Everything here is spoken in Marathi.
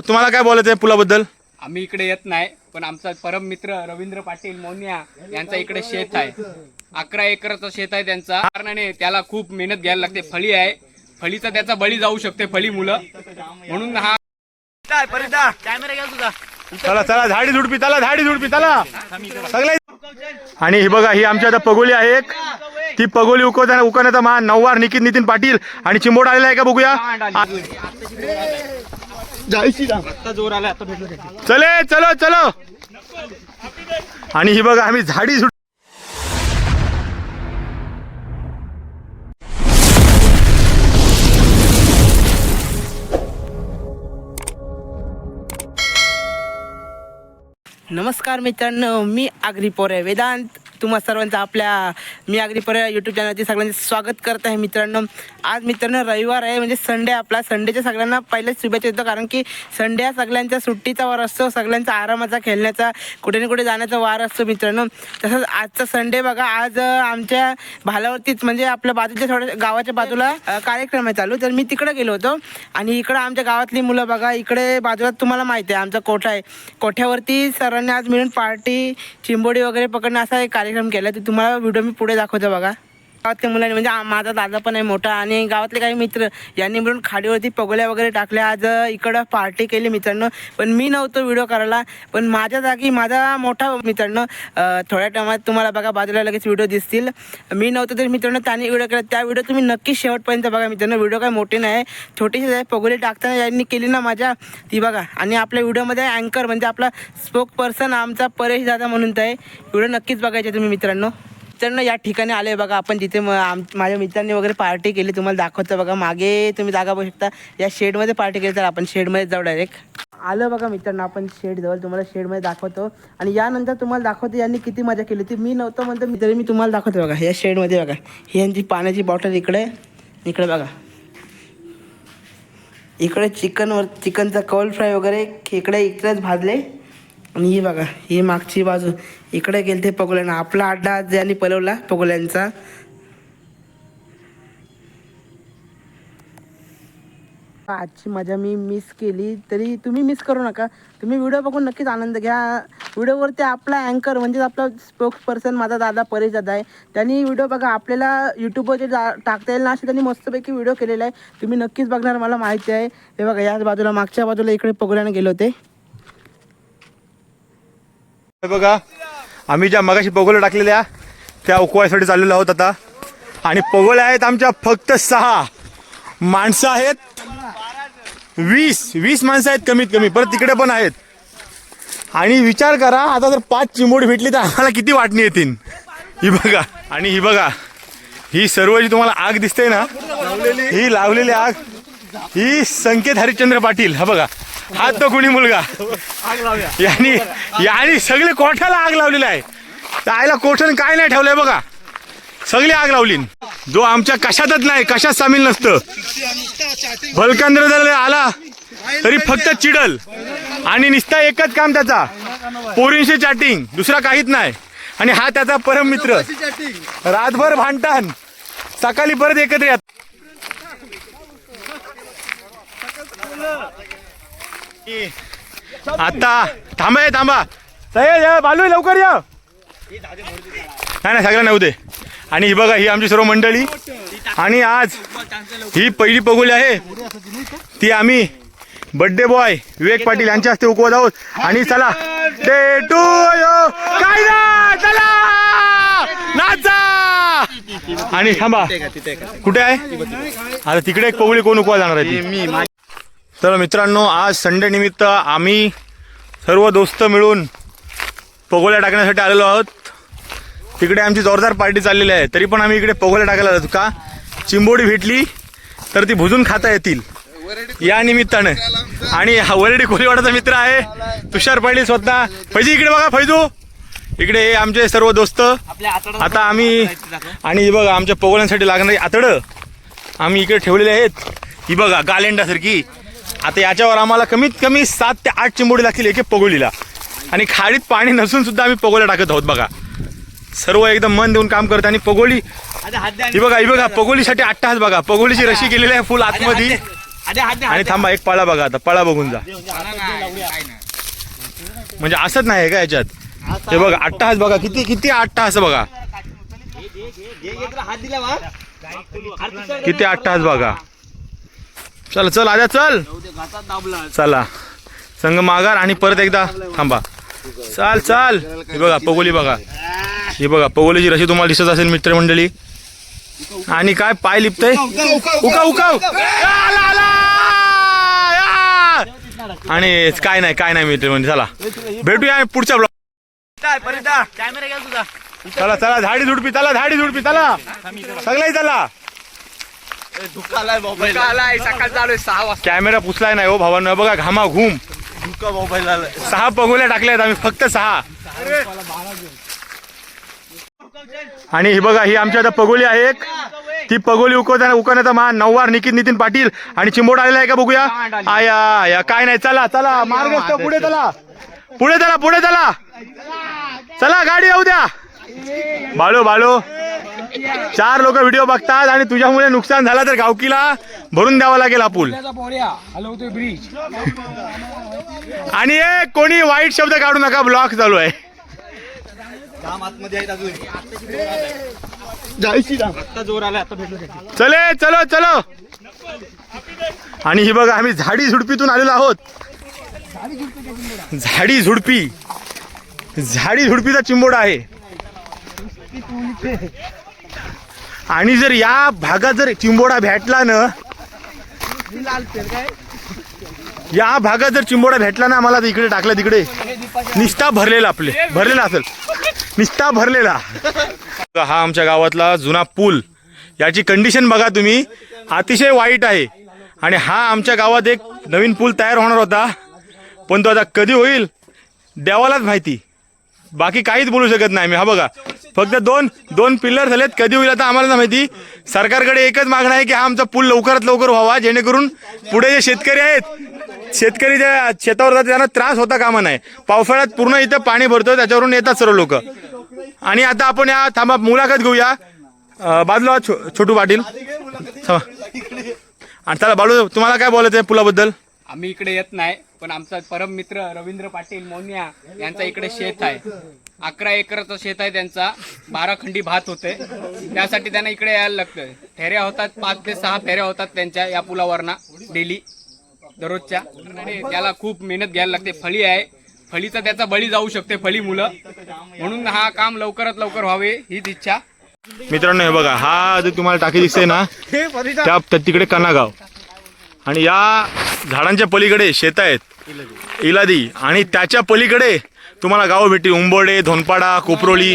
तुम्हाला काय बोलायचं आहे पुलाबद्दल? आम्ही इकडे येत नाही पण आमचा परम मित्र रवींद्र पाटील मोनिया यांचा इकडे शेत आहे. अकरा एकरचं शेत आहे त्यांचा. कारणाने त्याला खूप मेहनत घ्यायला लागते. फळी आहे. फळीचा त्याचा बळी जाऊ शकते फळी मुलं. म्हणून हा चला चला झाडी झुडपी चला झाडी झुडपी चला. सगळे आणि ही बघा ही आमची आता पगोली आहे एक. ती पगोली उकवताना उकवण्याचा मान नववार निकित नितीन पाटील आणि चिंबोड आलेला आहे का बघूया? चले चलो चलो. आणि ही बघा आम्ही झाडी झुड नमस्कार मित्रांनो मी आग्रीपोरे वेदांत. तुम्हा सर्वांचं आपल्या मी अग्निपर यूट्यूब चॅनलचे सगळ्यांचे स्वागत करत आहे मित्रांनो. आज मित्रांनो रविवार आहे म्हणजे संडे आपला. संडेच्या सगळ्यांना पहिलेच शुभेच्छा देतो कारण की संडे हा सगळ्यांचा सुट्टीचा वार असतो सगळ्यांचा आरामाचा खेळण्याचा कुठे ना कुठे जाण्याचा वार असतो मित्रांनो. तसंच आजचा संडे बघा आज आमच्या भालावरतीच म्हणजे आपल्या बाजूच्या थोड्या गावाच्या बाजूला कार्यक्रम आहे चालू. तर मी तिकडे गेलो होतो आणि इकडं आमच्या गावातली मुलं बघा इकडे बाजूला तुम्हाला माहिती आहे आमचा कोठा आहे. कोठ्यावरती सरांनी आज मिळून पार्टी चिंबोडी वगैरे पकडणं असा एक कार्यक्रम केला तर तुम्हाला व्हिडिओ मी पुढे दाखवतो बघा. गावातल्या मुलांनी म्हणजे आ- माझा दादा पण आहे मोठा आणि गावातले काही मित्र यांनी मिळून खाडीवरती पगोल्या वगैरे टाकल्या. आज अ, इकडं पार्टी केली मित्रांनो. पण मी नव्हतो व्हिडिओ करायला. पण माझ्या जागी माझा मोठा मित्रांनो अ, थोड्या टायमात तुम्हाला बघा बाजूला लगेच व्हिडिओ दिसतील. मी नव्हतो तर मित्रांनो त्यांनी व्हिडिओ केला. त्या व्हिडिओ तुम्ही नक्की शेवटपर्यंत बघा मित्रांनो. व्हिडिओ काय मोठी नाही छोटीशी आहे. पगोली टाकताना यांनी केली ना माझ्या. ती बघा. आणि आपल्या व्हिडिओमध्ये अँकर म्हणजे आपला स्पोक पर्सन आमचा परेश दादा म्हणून तर आहे. व्हिडिओ नक्कीच बघायचे तुम्ही मित्रांनो. मित्रांनो या ठिकाणी आले बघा. आपण जिथे आम माझ्या मित्रांनी वगैरे पार्टी केली तुम्हाला दाखवतो बघा. मागे तुम्ही जागा बघू शकता. या शेडमध्ये पार्टी केली तर आपण शेडमध्ये जाऊ डायरेक्ट आलं बघा मित्रांनो आपण शेड जवळ. तुम्हाला शेडमध्ये दाखवतो. आणि यानंतर तुम्हाला दाखवतो यांनी किती मजा केली होती. मी नव्हतो म्हणतो मी तरी मी तुम्हाला दाखवतो बघा या शेडमध्ये बघा. ही यांची पाण्याची बॉटल इकडे इकडे बघा. इकडे चिकनवर चिकनचा कौल फ्राय वगैरे इकडे इकडेच भाजले. आणि ही बघा ही मागची बाजू. इकडे गेले ते पगोल्यानं. आपला अड्डा आज ज्यांनी पलवला पगोल्यांचा. आजची मजा मी मिस केली. तरी तुम्ही मिस करू नका. तुम्ही व्हिडिओ बघून नक्कीच आनंद घ्या. व्हिडिओवरती आपला अँकर म्हणजेच आपला स्पोक्स पर्सन माझा दादा परेश दादा आहे. त्यांनी व्हिडिओ बघा आपल्याला यूट्यूबवर जा टाकता येईल ना असे त्यांनी मस्तपैकी व्हिडिओ केलेला आहे. तुम्ही नक्कीच बघणार मला माहिती आहे. हे बघा याच बाजूला मागच्या बाजूला इकडे पगोल्यानं गेले होते. बघा आम्ही ज्या मगाशी पगोल्या टाकलेल्या त्या उकवायसाठी चाललेलो आहोत आता. आणि पगोल्या आहेत आमच्या फक्त सहा. माणसं आहेत वीस. वीस माणसं आहेत कमीत कमी परत तिकडे पण आहेत. आणि विचार करा आता जर पाच चिमोडी भेटली तर आम्हाला किती वाटणी येतील? ही बघा आणि ही बघा ही सर्व जी तुम्हाला आग दिसते ना ही लावलेली आग ही संकेत हरिश्चंद्र पाटील हा बघा. हा तो कुणी मुलगा. यांनी यांनी सगळे कोठ्याला आग लावलेली आहे. आयला कोठ्याने काय नाही ठेवलंय बघा. सगळी आग लावली जो आमच्या कशातच नाही कशात सामील नसतं. भलकांद्र जर आला तरी फक्त चिडल. आणि निसता एकच काम त्याचा. पोरींशी चॅटिंग दुसरा काहीच नाही. आणि हा त्याचा परम मित्र. रातभर भांडतान सकाळी परत एकत्र येत आता थांबा हे थांबा. सह्य या बालू लवकर या. नाही नाही सगळ्यांना दे. आणि ही बघा ही आमची सर्व मंडळी. आणि आज ही पहिली पगोली आहे. ती आम्ही बड्डे बॉय विवेक पाटील यांच्या हस्ते उकवत आहोत. आणि चला. डे टू यो. काय चला. नाचा. आणि थांबा. कुठे आहे? आता तिकडे एक पगोली कोण उकवा जाणार आहे तर मित्रांनो आज संडे निमित्त आम्ही सर्व दोस्त मिळून पगोल्या टाकण्यासाठी आलेलो आहोत. तिकडे आमची जोरदार पार्टी चाललेली आहे. तरी पण आम्ही इकडे पगोल्या टाकायला जातो का? चिंबोडी भेटली तर ती भुजून खाता येतील. या निमित्तानं. आणि हा वरडी कोलीवाडाचा मित्र आहे. तुषार पाटील स्वतः. फैजी इकडे बघा फैजू. इकडे हे आमचे सर्व दोस्त. आता आम्ही आणि ही बघा आमच्या पगोल्यांसाठी लागणारी आतडं आम्ही इकडे ठेवलेले आहेत. ही बघा गालेंडासारखी. आता याच्यावर आम्हाला कमीत कमी सात ते आठ चिंबोडी लागतील एक एक पगोलीला. आणि खाडीत पाणी नसून सुद्धा आम्ही पगोल्या टाकत आहोत बघा. सर्व एकदम मन देऊन काम करत आणि पगोली ही बघा ही बघा पगोलीसाठी अट्टास बघा. पगोलीची रशी केलेली आहे फुल आतमध्ये. आणि थांबा एक पळा बघा आता पळा बघून जा. म्हणजे असंच नाही का याच्यात? हे बघा आठ तास बघा किती किती आठ तास बघा. किती आठ तास बघा. चल चल आजा चल. चला. संघ माघार आणि परत एकदा थांबा. चाल चाल. हे बघा पगोली बघा. हे बघा पगोलीची रशी तुम्हाला दिसत असेल मित्रमंडळी. आणि काय पाय लिपतय? उका उका या! आणि काय नाही काय नाही मित्रमंडळी. चला. भेटूया पुढच्या ब्लॉक चला चला झाडी झुडपी चला झाडी झुडपी चला. सगळ्याही चला. आलाय सकाळ चालू आहे सहा वाजता. कॅमेरा पुसलाय नाही हो भावांनो. बघा घामा घुम. सहा पगोल्या टाकल्यात आम्ही फक्त सहा. आणि ही बघा ही आमची आता पगोली आहे एक. ती पगोली उकवताना उकवण्याचा मा नववार निकित नितीन पाटील आणि चिंबोड आलेला आहे का बघूया? आया आया काय नाही चला चला. मार्ग पुढे चला. पुढे चला पुढे चला. चला गाडी येऊ द्या. बाळो बाळो. चार लोक व्हिडिओ बघतात आणि तुझ्यामुळे नुकसान झालं तर गावकीला भरून द्यावा लागेल हा पूल. हलवतोय ब्रिज आणि हे कोणी वाईट शब्द काढू नका ब्लॉक चालू आहे. चले चलो चलो. आणि ही बघा आम्ही झाडी झुडपीतून आलेलो आहोत. झाडी झुडपी. झाडी झुडपीचा चिंबोडा आहे. आणि जर या भागात जर चिंबोडा भेटला ना या भागात जर चिंबोडा भेटला ना आम्हाला तर इकडे टाकला तिकडे. निष्ठा भरलेला आपले भरलेला असेल. निष्ठा भरलेला. हा आमच्या गावातला जुना पूल. याची कंडिशन बघा तुम्ही. अतिशय वाईट आहे. आणि हा आमच्या गावात एक नवीन पूल तयार होणार होता. पण तो आता कधी होईल देवालाच माहिती. बाकी काहीच बोलू शकत नाही मी हा बघा. फक्त दोन दोन पिल्लर झालेत कधी होईल आता आम्हाला ना माहिती. सरकारकडे एकच मागणं आहे की हा आमचा पूल लवकरात लवकर व्हावा जेणेकरून पुढे जे शेतकरी आहेत शेतकरी ज्या शेतावर जातात त्यांना त्रास होता कामा नाही पावसाळ्यात पूर्ण इथं पाणी भरतो त्याच्यावरून येतात सर्व लोक. आणि आता आपण या थांबा मुलाखत घेऊया. बाजूला छो छोटू पाटील. आणि चला बाळू तुम्हाला काय बोलायचं आहे पुलाबद्दल? आम्ही इकडे येत नाही पण आमचा परम मित्र रवींद्र पाटील मोनिया यांचा इकडे शेत आहे. अकरा एकरचं शेत आहे त्यांचा. बारा खंडी भात होते. त्यासाठी त्यांना इकडे यायला लागतं फेऱ्या होतात पाच ते सहा फेऱ्या होतात त्यांच्या या पुलावरना डेली दररोजच्या. आणि त्याला खूप मेहनत घ्यायला लागते. फळी आहे. फळीचा त्याचा बळी जाऊ शकते फळी मुलं. म्हणून हा काम लवकरात लवकर व्हावे हीच इच्छा. मित्रांनो हे बघा हा जो तुम्हाला टाकी दिसते ना त्या तिकडे कनागाव आणि या झाडांच्या पलीकडे शेत आहेत. इलादी. आणि त्याच्या पलीकडे तुम्हाला गाव भेटतील उंबोडे धोनपाडा कोपरोली